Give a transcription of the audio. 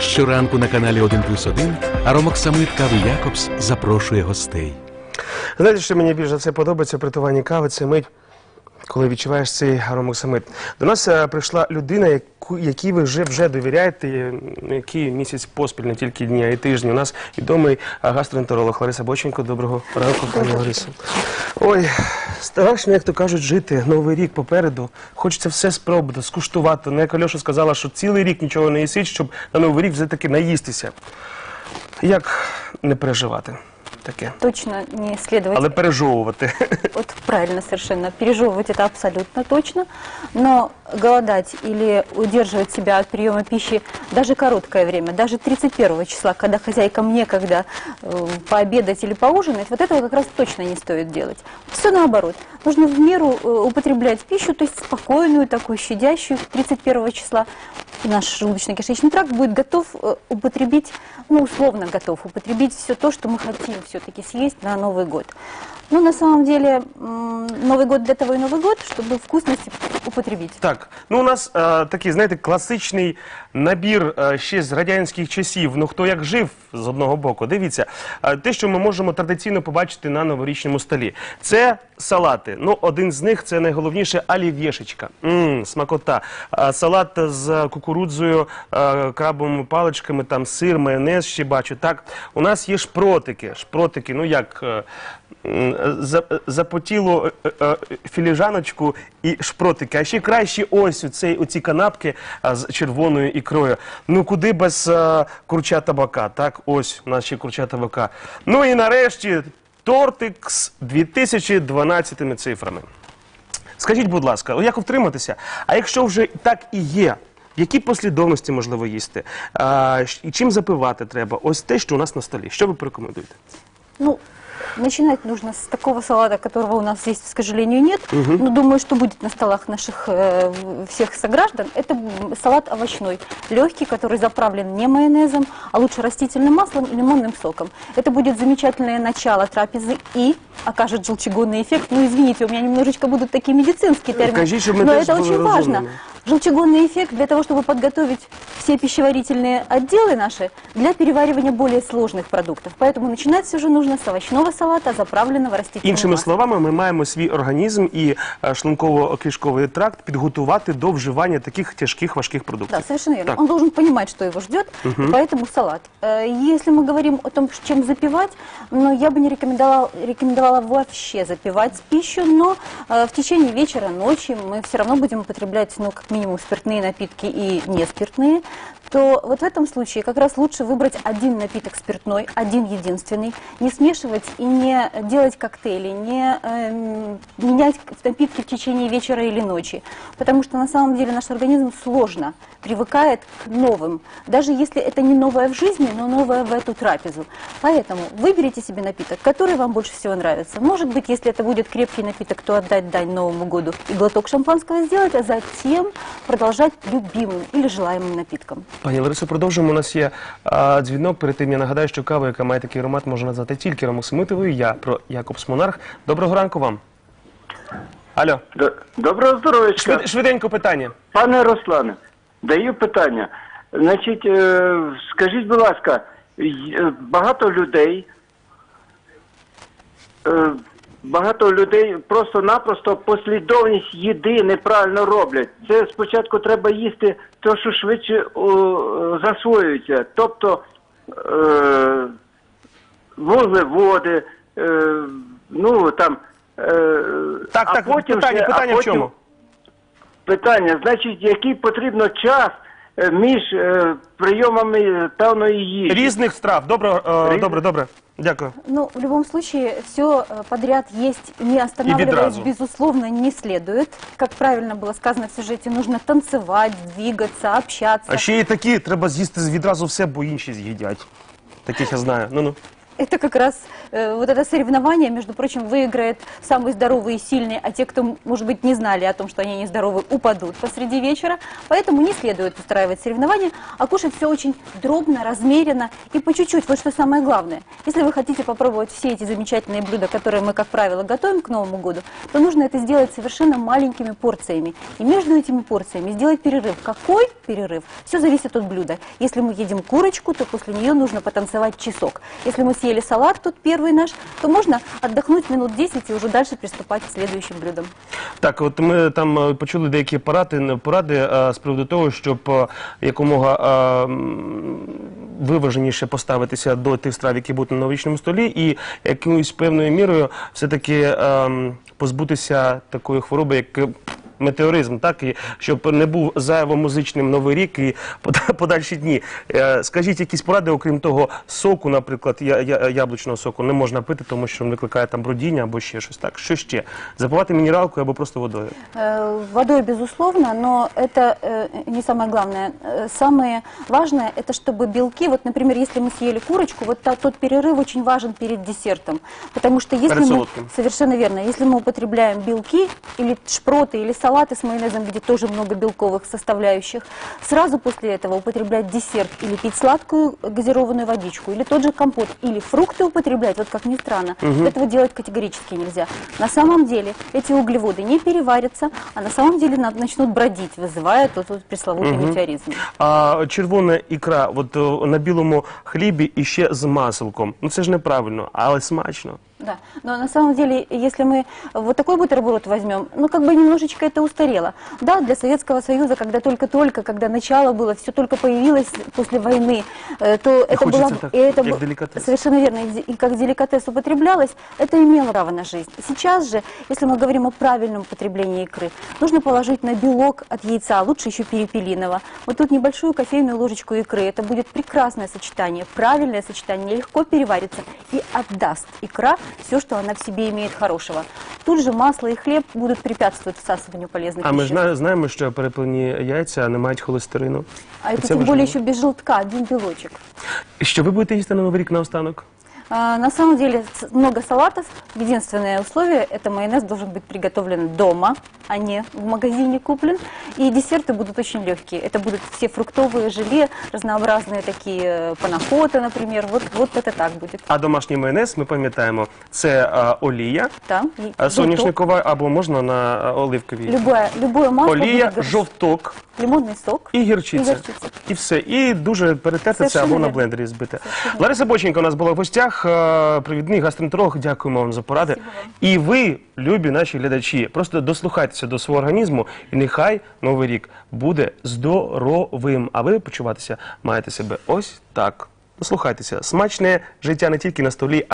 Щоранку на каналі 1 плюс 1 Аромоксамит Кави Якобс запрошує гостей. Знаєте, що мені більше все подобається при готуванні кави, це мить, коли відчуваєш цей аромоксамит. До нас е, прийшла людина, якій ви вже, вже довіряєте, е, який місяць поспіль, не тільки а й тижні. У нас відомий е, гастроентеролог Лариса Боченко. Доброго ранку, пані Ларисо. Ой, страшно, як то кажуть, жити. Новий рік попереду. Хочеться все спробувати, скуштувати. Ну, як Альоша сказала, що цілий рік нічого не їсить, щоб на новий рік все-таки наїстися. Як не переживати таке? Точно не следовать. Але пережовувати. Вот правильно совершенно. Пережевывать это абсолютно точно. Но голодать или удерживать себя от приема пищи даже короткое время, даже 31 числа, когда хозяйкам некогда э, пообедать или поужинать, вот этого как раз точно не стоит делать. Все наоборот. Нужно в меру э, употреблять пищу, то есть спокойную, такую щадящую 31 числа. И наш желудочно-кишечный тракт будет готов э, употребить, ну, условно готов употребить все то, что мы хотим все-таки съесть на Новый год. Ну, на самом деле, м, Новый год для того и Новый год, чтобы вкусности употребить. Так, ну у нас е, такий, знаєте, класичний набір е, ще з радянських часів. Ну хто як жив з одного боку. Дивіться, е, те, що ми можемо традиційно побачити на новорічному столі, це салати. Ну, один з них це найголовніше алівєшечка. Мм, смакота. Е, салат з кукурудзою, е, крабовими паличками, там сир, майонез ще бачу. Так, у нас є шпротики. Шпротики, ну як. е, Запотіло е, філіжаночку і шпротики. А ще краще ось оцей, оці канапки з червоною ікрою. Ну куди без курча табака, так? Ось у ще курча табака. Ну і нарешті тортик з 2012 цифрами. Скажіть, будь ласка, як втриматися? А якщо вже так і є, в якій послідовності можливо їсти? А, щ- і чим запивати треба? Ось те, що у нас на столі. Що ви порекомендуєте? Ну, начинать нужно с такого салата, которого у нас здесь, к сожалению, нет. Но думаю, что будет на столах наших э, в- всех сограждан. Это м, салат овощной, легкий, который заправлен не майонезом, а лучше растительным маслом и лимонным соком. Это будет замечательное начало трапезы и окажет желчегонный эффект. Ну, извините, у меня немножечко будут такие медицинские термины, Кажите, чтобы мы но тоже это были очень важно. разумными. Желчегонный эффект для того, чтобы подготовить все пищеварительные отделы наши для переваривания более сложных продуктов. Поэтому начинать все же нужно с овощного салата, заправленного растительным Іншими маслом. словами, ми маємо свій організм і е, шлунково-кишковий тракт підготувати до вживання таких тяжких важких продуктів. Да, совершенно верно. Так. Он должен понимать, что его ждет, поэтому салат. Э, Если мы говорим о том, чем запивать, ну, я бы не рекомендовала, рекомендовала вообще запивать пищу, но э, в течение вечера, ночи мы все равно будем употреблять, ну, как минимум, спиртные напитки и не спиртные, то вот в этом случае как раз лучше выбрать один напиток спиртной, один единственный, не смешивать и не делать коктейли, не эм, менять напитки в течение вечера или ночи. Потому что на самом деле наш организм сложно привыкает к новым, даже если это не новое в жизни, но новое в эту трапезу. Поэтому выберите себе напиток, который вам больше всего нравится. Может быть, если это будет крепкий напиток, то отдать дань Новому году и глоток шампанского сделать, а затем продолжать любимым или желаемым напитком. Пані Ларисо, продовжуємо. У нас є а, дзвінок. Перед тим я нагадаю, що кава, яка має такий аромат, можна назвати тільки ромоксимитовою. Я про Якобс Монарх. Доброго ранку вам. Алло, Доброго здоров'ячка. Швид- швиденько питання. Пане Руслане, даю питання. Значить, е, скажіть, будь ласка, й- е, багато людей, е, багато людей просто-напросто послідовність їди неправильно роблять. Це спочатку треба їсти те, що швидше о, засвоюється. Тобто е, вуглеводи, е, ну там. е, Так, а так, потім питання, ще- а питання в чому? Питання, значить, який потрібно час е, між е, прийомами певної їжі? Різних страв. Добре, е, Різних. добре, добре. Дякую. Ну, в любом случае, все подряд есть, не останавливаясь, відразу. безусловно, не следует. Как правильно было сказано в сюжете, нужно танцевать, двигаться, общаться. А ще і такі треба з'їсти відразу все, бо інші з'їдять. Таких я знаю. Ну ну. это как раз э, вот это соревнование, между прочим, выиграет самый здоровый и сильный, а те, кто, может быть, не знали о том, что они нездоровы, упадут посреди вечера. Поэтому не следует устраивать соревнования, а кушать все очень дробно, размеренно и по чуть-чуть. Вот что самое главное. Если вы хотите попробовать все эти замечательные блюда, которые мы, как правило, готовим к Новому году, то нужно это сделать совершенно маленькими порциями. И между этими порциями сделать перерыв. Какой перерыв? Все зависит от блюда. Если мы едим курочку, то после нее нужно потанцевать часок. Если мы съели салат, тот первый наш, то можно отдохнуть минут 10 и уже дальше приступать к следующим блюдам. Так, от ми там е, почули деякі поради, поради е, з приводу того, щоб е, якомога м, виваженіше поставитися до тих страв, які будуть на новорічному столі, і якоюсь певною мірою все-таки е, позбутися такої хвороби, як метеоризм, так і щоб не був зайво музичним новий рік і пода- подальші дні. Е, Скажіть, якісь поради, окрім того соку, наприклад, я, я, яблучного соку не можна пити, тому що він викликає там бродіння або ще щось. Так, що ще? Запивати мінералкою або просто водою. Э, Водой, безусловно, но это э, не самое главное. Э, Самое важное, это чтобы белки, вот, например, если мы съели курочку, вот та- тот перерыв очень важен перед десертом. Потому что если Перед мы, солодким. совершенно верно, если мы употребляем белки или шпроты, или салаты с майонезом, где тоже много белковых составляющих, сразу после этого употреблять десерт или пить сладкую газированную водичку, или тот же компот, или фрукты употреблять, вот как ни странно, этого делать категорически нельзя. На самом деле эти углеводы не переварятся, а на самом деле на- начнут бродить, вызывая тот вот пресловутый метеоризм. А червона ікра, от о, на білому хлібі і ще з маселком. Ну це ж неправильно, але смачно. Да, но на самом деле, если мы вот такой бутерброд возьмем, ну как бы немножечко это устарело. Да, для Советского Союза, когда только-только, когда начало было, все только появилось после войны, э, то это хочется было... так, и это как деликатес. Совершенно верно. И И как деликатес употреблялось, это имело право на жизнь. Сейчас же, если мы говорим о правильном употреблении икры, нужно положить на белок от яйца, лучше еще перепелиного. Вот тут небольшую кофейную ложечку икры. Это будет прекрасное сочетание, правильное сочетание, легко переварится и отдаст икра все, что она в себе имеет хорошего. Тут же масло и хлеб будут препятствовать всасыванию полезной А ми ж пищи. зна- знаємо, що переплені яйця не мають холестерину. А это тем важливо. более еще без желтка, один белочек. Що ви будете їсти на новий рік наостанок? А, На самом деле с- много салатов. Единственное условие – это майонез должен быть приготовлен дома, а не в магазине куплен. И десерты будут очень легкие. Это будут все фруктовые желе, разнообразные такие э, панакоты, например. Вот, вот это так будет. А домашній майонез, ми пам'ятаємо, це а, олія Да, и а, желток. соняшникова або можна на а, оливковій. Любое, любое масло Олія, будет гор- жовток лимонный сок і гірчиця. И горчица. І все. І дуже перетерти це Совершенно або на вірно. блендері збити. Лариса Боченко у нас була в гостях, Е, провідний гастроентеролог. Дякуємо вам за поради. І ви, любі наші глядачі, просто дослухайтеся до свого організму, і нехай новий рік буде здоровим. А ви почуватися маєте себе ось так. Дослухайтеся. Смачне життя не тільки на столі,